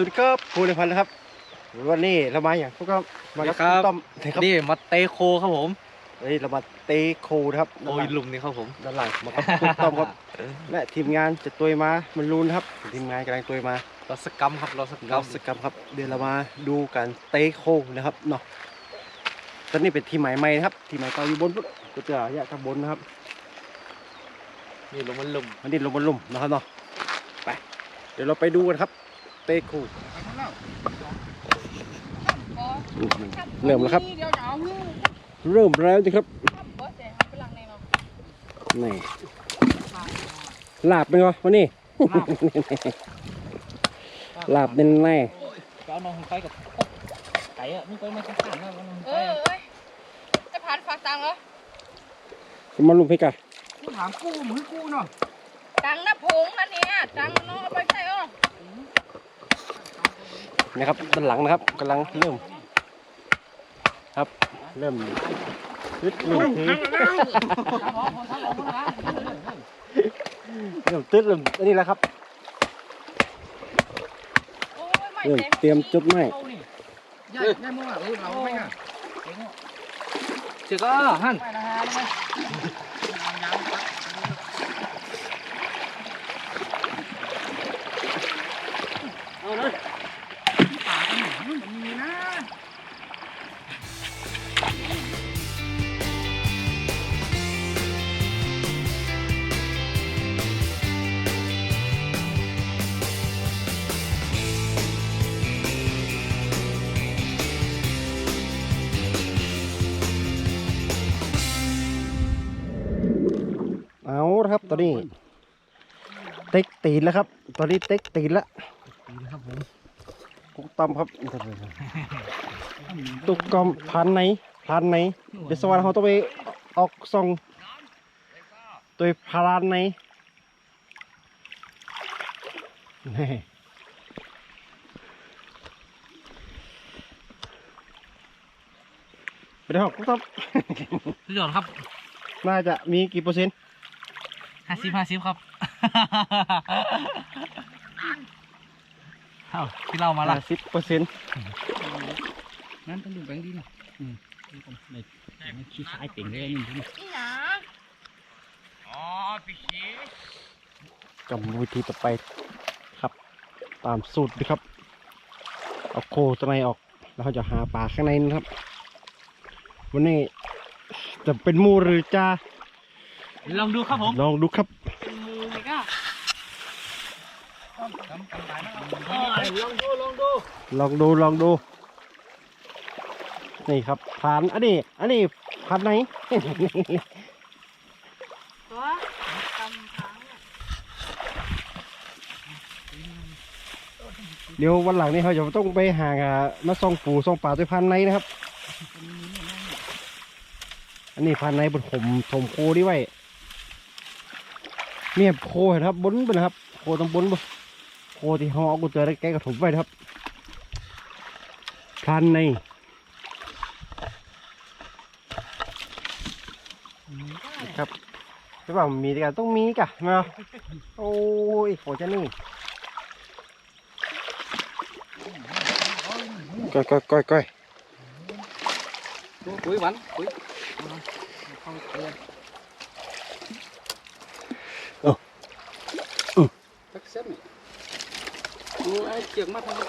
วัสดีครับภูริพันธ์นะครับ วันนี้เรามาอย่างพวกก็มากับครับณต้อมนะครับนี่มาเตะโคครับผมเฮ้ยเรามาเตะโคนะครับโอ้ยลุมนี่ครับผมด้านหลังมากับคุณต้อมครับและทีมงานจะตัวยมามันรุนครับทีมงานกำลังตัวยมารสกรรมครับรสกรรเรามสกรรมครับเดี๋ยวเรามาดูกันเตะโคนะครับเนาะตอนนี้เป็นทีมใหม่ใหม่นะครับทีมใหม่เก่าอยู่บนปุ๊บก็จะแยกข้างบนนะครับนี่ลงมันลุมอันนี้ลงบนลุ่มนะครับเนาะไป เดี๋ยวเราไปดูกันครับเตะโคเริ่มแล้วครับเดี๋ยวจะเอาเงินเริ่มแล้วจริงครับบอสเดี๋ยวเอาไปหลังในเนาะนี่ลาบเป็นไงวันนี้ลาบเป็นแน่ก็เอาน้องไปกับไก่อะมึงไปมาข้างๆนะน้องเออเอ้ยจะผ่านฝากตังค์เหรอมาลุมพิกะมึงถามกูมึงกูเนาะตังค์นะผงนั่นเนี่ยตังค์น้องเอาไปใส่เออ นะครับด้านหลังนะครับกำลังเริ่ม ครับเริ่มยึดมือถือเริ่มตึ๊ดเริ่มอันนี้แล้วครับโอ้ยไม่เริ่มต็เตรียมจุดไม้ใหญ่ใหญ่มั่วเออเราไม่ง่ะเจ้าก็ฮั่น ไม่ละฮะเลยเอาละครับตอนนี้ เต็กตีนแล้วครับ ตอนนี้เต็กตีนแล้วครับผมกุ๊กต้อมครับตุกกอมพันไหนพันไหนเดี๋ยวสวรรค์เขาต้องไปออกส่องตัวพารานไหนนี่ไปได้หอกกุ๊กต้อมสุดยอดครับ น่าจะมีกี่เปอร์เซ็นต์ ห้าสิบห้าสิบครับเอ้าที่เรามาละสิบเปอร์เซ็นต์นั่นต้องดูแบงค์ดีนะอืมในขี้สายเป่งเลยนี่อีหยังอ๋อพี่ชีกรรมวิธีต่อไปครับ ตามสูตรนะครับ เอาโคตัวในออก แล้วเขาจะหาปลาข้างในนะครับ วันนี้จะเป็นหมูหรือจ้า ลองดูครับผมลองดูครับเป็นมือเลยก็ลองดูลองดูลองดูลองดูนี่ครับผ่านอันนี้อันนี้ผ่านไหนตัวกำพังเดี๋ยววันหลังนี้เขาจะต้องไปหามาส่องปูส่องปลาด้วยพันในนะครับ อันนี้พันในบนผมถมโคนี่ไว้ เนี่ยโคเห็นครับบนไปนะครับโคตรงบนบโคที่เขาเอากุญแจได้แก้กระถมไว้นะครับพันในครับใช่ป่ะมีกันต้องมีกะมาโอ้ยโคจะนี่ก้อยก้อยก้อยก้อยปุ๋ยหวานปุ๋ย ตักเส้น โอ้เจียงมาทางนี้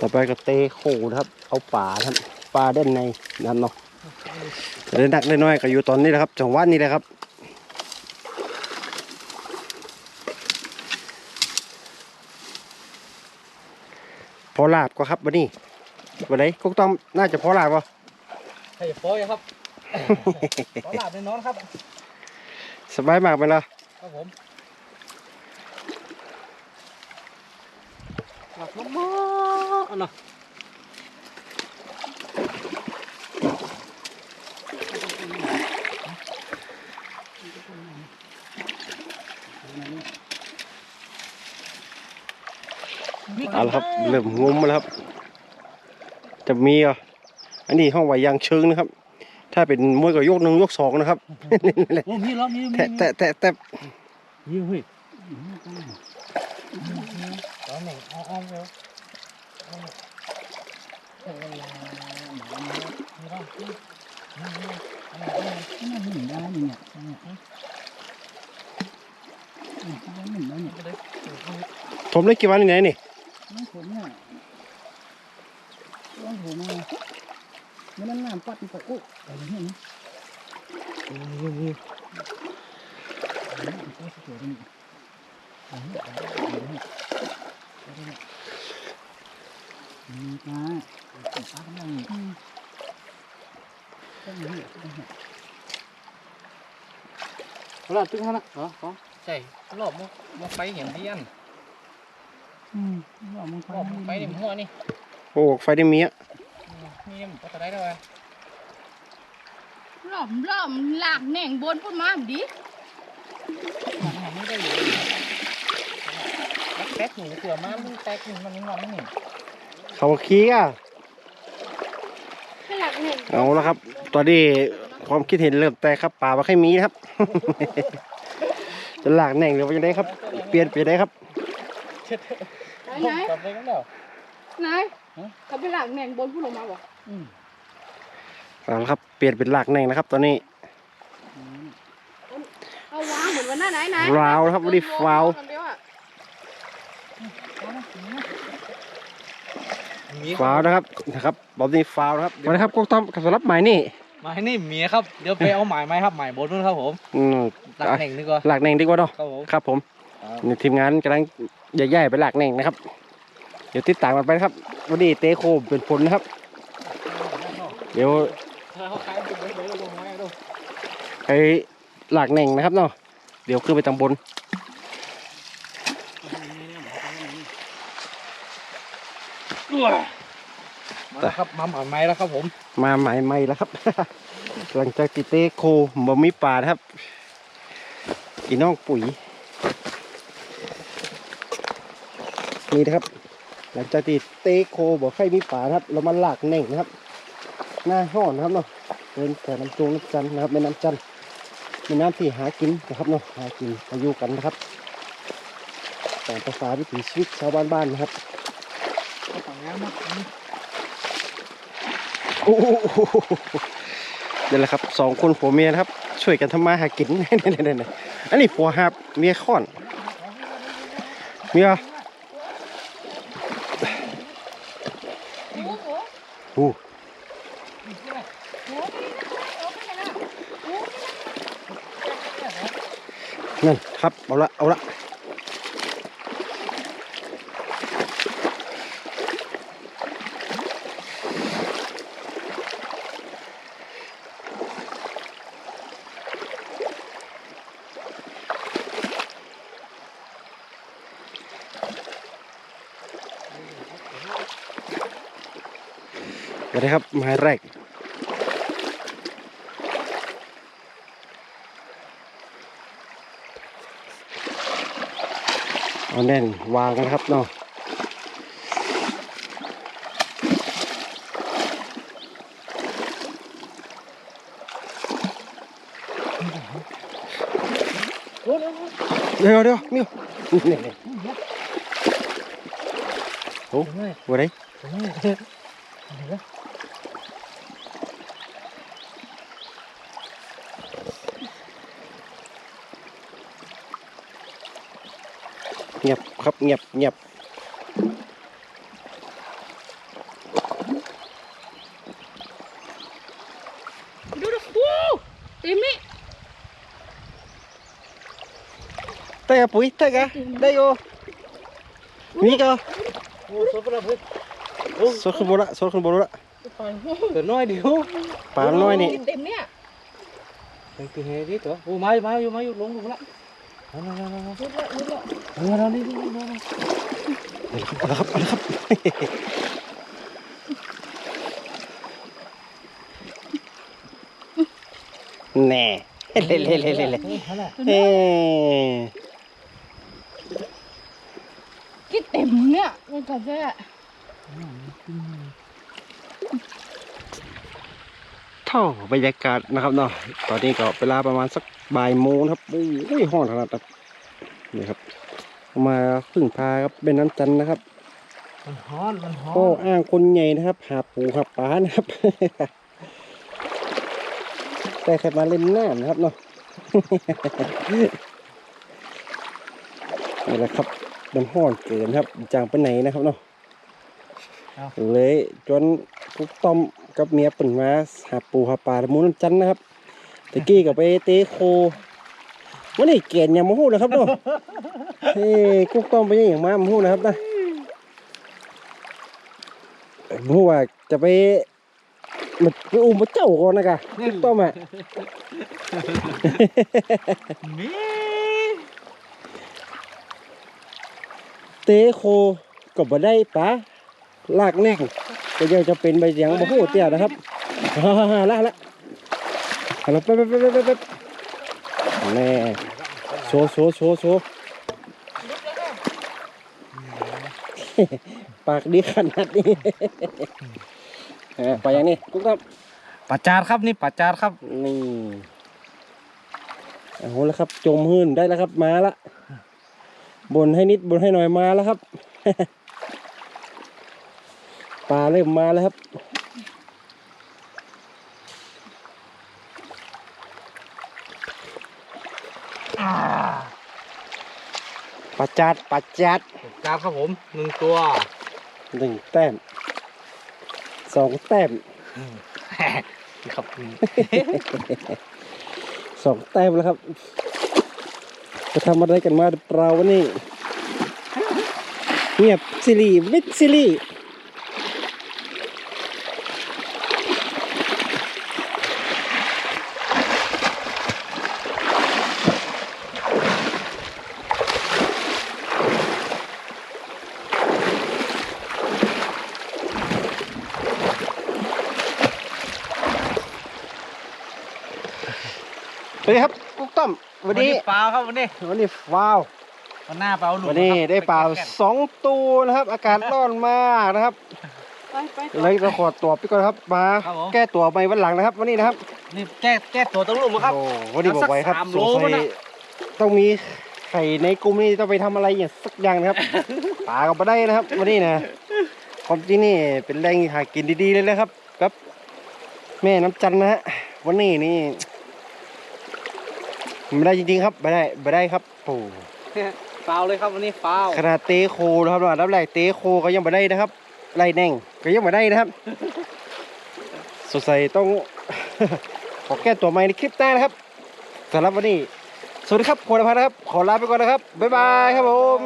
ต่อไปก็เตะโขนะครับ เอาป่าครับปลาเด่นในนั่นเนาะเล่นหนักเล่นน้อยก็อยู่ตอนนี้แหละครับ จังหวะนี้แหละครับ พอลาบก็ครับวันนี้วันไหนกุ๊กต้อมน่าจะพอลาบวะให้โป้ยครับขอหลับในนอนครับ สบายมากไปละครับผมหลับลงมาอันน่ะ เอาละครับเริ่มงมมาแล้วครับ จะมีเหรอะอันนี้ห้องไว้ยางเชิงนะครับ ถ้าเป็นมวยก็ยกหนึ่งยกสองนะครับโอ้มีแล้วมีมีแตะแตะแตะแตะมีเฮ้ยตอนไหนเอาเอาเร็วมันหมุนได้เนี่ยมันหมุนได้เนี่ยผมเล่นกี่วันนี่ไหนนี่ น้องผมเนี่ยน้องผมมามันนั่งน้ำปัดอีกก็อุ๊ยอะไรเนี่ยนี่โอ้โหโอ้โหสวยนี่มีปลาปลากำลังต้องมีต้องมีเวลาตึ้งฮะนะเหรอใช่รอบมุกมกไปเห็นที่อัน อืมรอบมุกไปรอบมุกไปนี่หัวนี่โอ้ไฟได้มีอะนี่มันก็จะได้ด้วยหล่อมหล่อมหลากแหน่งบนพุ่นมาดิมันไม่ได้อยู่แป๊กหนูเสือมามันแตกหนึ่งมันงอนมันหนึ่งเขาขี้อะให้หลักแหน่งเอาละครับ ตอนนี้ความคิดเห็นเริ่มแตกครับป่าว่าใครมีครับจะหลากแหน่งหรือว่าจะได้ครับ เปลี่ยนเปลี่ยนได้ครับ ไหนไหนกลับไปกันเดี๋ยวไหนเขาไปหลักแหน่งบนพุ่นลงมาบอกอืมเอาละครับ เปลี่ยนเป็นหลากแหน่งนะครับ ตอนนี้เอาวางเหมือนวันนั้นไหนไหนราวนะครับวันนี้ฟาวเดียวอะฟาวนะครับนะครับบอบนี้ฟาวนะครับวันนี้ครับก็ต้องสำหรับหมายนี่หมายนี่เมียครับ เดี๋ยวไปเอาหมายไหมครับหมายบนนู้นครับผมอืมตักแหน่งดีกว่าหลากแหน่งดีกว่าเนาะครับผม ครับผม นี่ทีมงานกำลังใหญ่ๆไปหลากแหน่งนะครับ เดี๋ยวติดตามกันไปนะครับ วันนี้เตะโคเป็นผลนะครับ เดี๋ยวเขาขายเป็นเลยเลยลงไม้ดูไปหลากแหน่งนะครับเนาะ เดี๋ยวขึ้นไปตางบนมาครับมาหมายไหมแล้วครับผม มาหมายใหม่แล้วครับ หลังจากติเตะโคบ่มีป่านะครับอีน้องปุ๋ย นี่นะครับ หลังจากติเตะโคบ่ใครมีป่านะครับ เรามาหลากแหน่งนะครับ หน้าห้อนนะครับเนาะเป็นแต่น้ำจงน้ำจันนะครับเป็นน้ำจันเป็นน้ำที่หากินนะครับเนาะหากินอายุกันนะครับแตามภาษาวิถีชีวิตชาวบ้านๆนะครับฝั่งนี้มาโอ้โหนี่แหละครับสองคนผัวเมียนะครับ ช่วยกันทำมาหากินนี่ๆๆอันนี้ผัวหับเมียค้อนเมีย โอ้โห โอู้นั่นครับ เอาละ เอาละ สวัสดีครับหมายแรกเอาแน่นวางกันครับเนาะเดี๋ยวเดี๋ยวมิวนี่นี่โอ้วันไหนเงียบ ครับเงียบเงียบดูดูโอ้เต็มนี่เตะปุ๋ยเตะกะได้โยมีกะโอ้สุดแล้วเพื่อนสดขึ้นบนละสดขึ้นบนละเกิดน้อยเดียวปลาน้อยนี่เต็มเนี่ยเป็นตัวเฮดิตัวโอ้มามาอยู่มาอยู่ลงลงละเอาละเอา ละเอาละรุดละรุดละเอาละเอาละนี่นี่นี่นี่เอาละครับเอาละครับแน่เล่เล่เล่เล่เล่เออกที่เต็มเนี่ยมันก็จะเท่าบรรยากาศนะครับเนาะตอนนี้ก็เวลาประมาณสักบ่ายโมงครับโอ้ยห้องขนาดนั้นนี่ครับ มาพึ่งพาครับเป็นน้ำจันทร์นะครับ มันฮ้อนมันฮ้อก็นอ้างคนใหญ่นะครับ หาปูหาปลานะครับ แต่ใครมาเล่นน้ำนะครับเนาะนี่แหละครับมันห้อนเกินครับจางไปไหนนะครับเนาะเลยจนกุ๊กต้อมกับเมียเปิ่นมาหาปูหาปลาหมูน้ำจันทร์นะครับตะกี้กับไปเตะโค วันนี้เกียนยังมาหู้นะครับเนาะเฮ้ยกุ๊กต้อมไปยังอย่างมามาหู้นะครับนะหมูว่าจะไปมันไปอุ้มพระเจ้าก่อนนะกะต้อมอะมีเตะโคก็บ่ได้ปะลากแน่งก็ยังจะเป็นใบเสียงบ่ฮู้เตี้ยนะครับฮ่าๆละละเอาละไปไปไปไปไป แน่โชว์โชว์โชว์โชว์ปากดีขนาดนี้เออไปอย่างนี้กุ๊กครับปลาจาดครับนี่ปลาจาดครับนี่เอาแล้วครับ จมหื่นได้แล้วครับมาละบนให้นิดบนให้หน่อยมาแล้วครับปลาเริ่มมาแล้วครับ ปลาจัดปลาจัดจาดครับผมหนึ่งตัวหนึ่งแต้มสองแต้มครับสองแต้มแล้วครับจะทำอะไรกันมาหรือเปล่าวะนี่เงียบซิลีวิดซิลี สวัสดีครับกุ๊กต้อมวันนี้เปล่าครับวันนี้วันนี้ฟาววันหน้าเปล่าหลุมวันนี้ครับได้เปล่าไปแก้สองตัวนะครับ อากาศร้อนมากนะครับไปไปเลยเราขอตัวไปก่อนครับมาแก้ตัวไปวันหลังนะครับ วันนี้นะครับนี่แก้แก้ตัวต้องหลุมครับโอ้วันนี้บอกไว้ครับสักสามสโลงสัมั้ยงน่ะต้องมีไข่ในกลุ่มนี้ต้องไปทำอะไรอย่างสักอย่างนะครับปลาก็ไม่ได้นะครับ วันนี้นะความจริงนี่เป็นแรงหากินดีๆเลยนะครับกับ แม่น้ำจันทร์นะฮะวันนี้นี่ ไม่ได้จริงๆครับไม่ได้ไม่ได้ครับโอ้เปล่าเลยครับวันนี้เปล่าขนาดเตะโคนะครับระดับแรกเตะโคก็ยังไม่ได้นะครับไล่แน่งก็ยังไม่ได้นะครับสงสัยต้องขอแก้ตัวใหม่ในคลิปหน้านะครับสำหรับวันนี้สวัสดีครับโคนพัฒน์นะครับ ขอลาไปก่อนนะครับ บ๊ายบายครับผม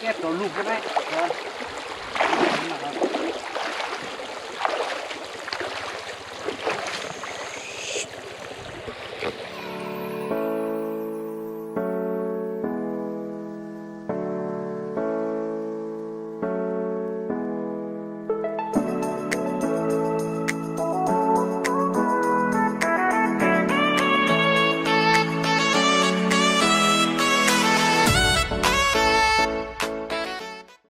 แก้ตัวลูกก็ได้